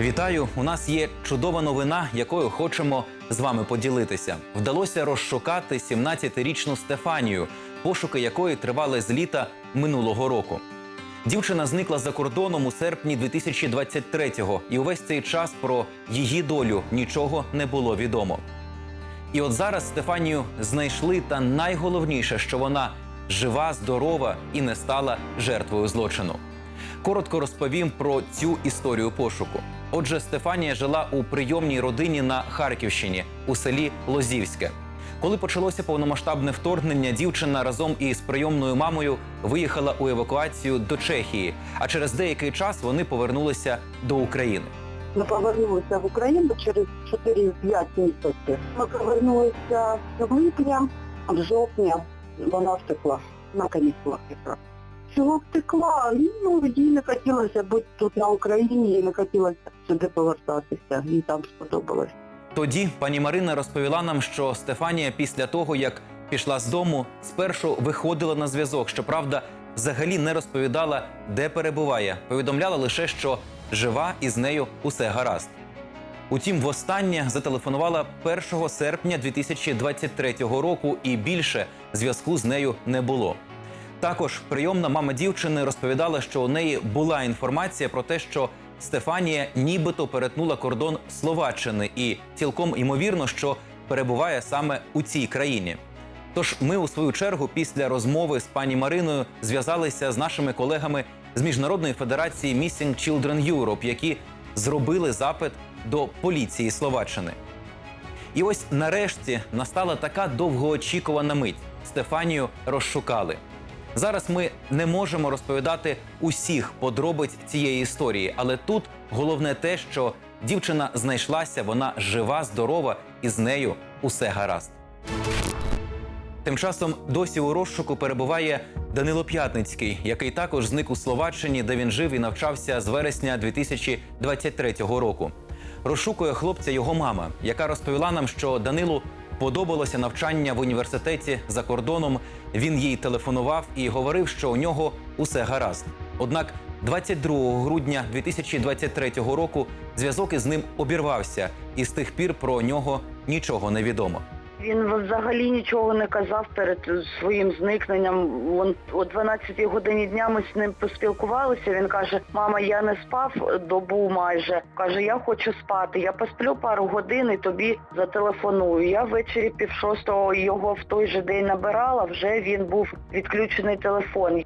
Вітаю! У нас є чудова новина, якою хочемо з вами поділитися. Вдалося розшукати 17-річну Стефанію, пошуки якої тривали з літа минулого року. Дівчина зникла за кордоном у серпні 2023-го, і увесь цей час про її долю нічого не було відомо. І от зараз Стефанію знайшли, та найголовніше, що вона жива, здорова і не стала жертвою злочину. Коротко розповім про цю історію пошуку. Отже, Стефанія жила у прийомній родині на Харківщині у селі Лозівське. Коли почалося повномасштабне вторгнення, дівчина разом із прийомною мамою виїхала у евакуацію до Чехії. А через деякий час вони повернулися до України. Ми повернулися в Україну через 4-5 місяців. Ми повернулися в липня, в жовтні вона втекла на канікулах якраз. Чого втекла? Ну, їй не хотілося бути тут на Україні, їй не хотілося сюди повертатися, їй там сподобалось. Тоді пані Марина розповіла нам, що Стефанія після того, як пішла з дому, спершу виходила на зв'язок. Щоправда, взагалі не розповідала, де перебуває. Повідомляла лише, що жива і з нею усе гаразд. Утім, востаннє зателефонувала 1 серпня 2023 року, і більше зв'язку з нею не було. Також прийомна мама дівчини розповідала, що у неї була інформація про те, що Стефанія нібито перетнула кордон Словаччини, і цілком ймовірно, що перебуває саме у цій країні. Тож ми, у свою чергу, після розмови з пані Мариною зв'язалися з нашими колегами з міжнародної федерації Missing Children Europe, які зробили запит до поліції Словаччини. І ось нарешті настала така довгоочікувана мить. Стефанію розшукали. Зараз ми не можемо розповідати усіх подробиць цієї історії, але тут головне те, що дівчина знайшлася, вона жива, здорова, і з нею усе гаразд. Тим часом досі у розшуку перебуває Данило П'ятницький, який також зник у Словаччині, де він жив і навчався з вересня 2023 року. Розшукує хлопця його мама, яка розповіла нам, що Данилу подобалося навчання в університеті за кордоном. Він їй телефонував і говорив, що у нього усе гаразд. Однак 22 грудня 2023 року зв'язок із ним обірвався, і з тих пір про нього нічого не відомо. Він взагалі нічого не казав перед своїм зникненням. Вон о 12 годині дня ми з ним поспілкувалися. Він каже: Мама, я не спав добу майже. Каже, я хочу спати. Я посплю пару годин і тобі зателефоную. Я ввечері пів шостого його в той же день набирала. Вже він був відключений телефон.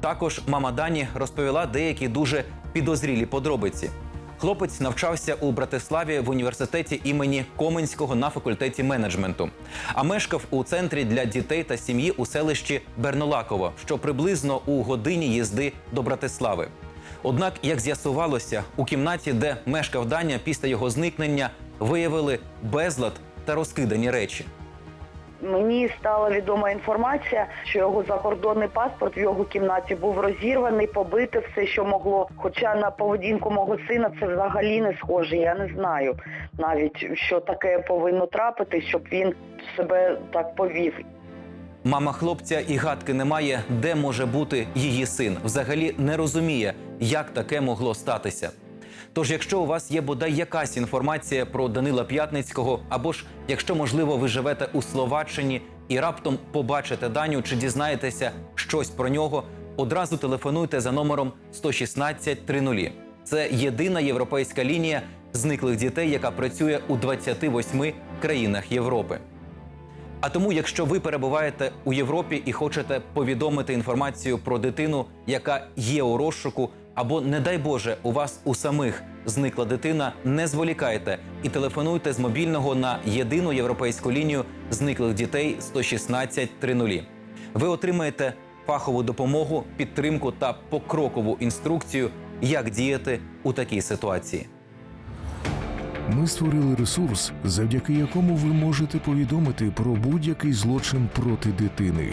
Також мама Дані розповіла деякі дуже підозрілі подробиці. Хлопець навчався у Братиславі в університеті імені Коменського на факультеті менеджменту, а мешкав у центрі для дітей та сім'ї у селищі Бернолаково, що приблизно у годині їзди до Братислави. Однак, як з'ясувалося, у кімнаті, де мешкав Даня після його зникнення, виявили безлад та розкидані речі. Мені стала відома інформація, що його закордонний паспорт в його кімнаті був розірваний, побите все, що могло. Хоча на поведінку мого сина це взагалі не схоже. Я не знаю навіть, що таке повинно трапити, щоб він себе так повів. Мама хлопця і гадки не має, де може бути її син. Взагалі не розуміє, як таке могло статися. Тож, якщо у вас є бодай якась інформація про Данила П'ятницького, або ж якщо, можливо, ви живете у Словаччині і раптом побачите Даню чи дізнаєтеся щось про нього, одразу телефонуйте за номером 116 30. Це єдина європейська лінія зниклих дітей, яка працює у 28 країнах Європи. А тому, якщо ви перебуваєте у Європі і хочете повідомити інформацію про дитину, яка є у розшуку, або, не дай Боже, у вас у самих зникла дитина, не зволікайте і телефонуйте з мобільного на єдину європейську лінію зниклих дітей 116 30. Ви отримаєте фахову допомогу, підтримку та покрокову інструкцію, як діяти у такій ситуації. Ми створили ресурс, завдяки якому ви можете повідомити про будь-який злочин проти дитини.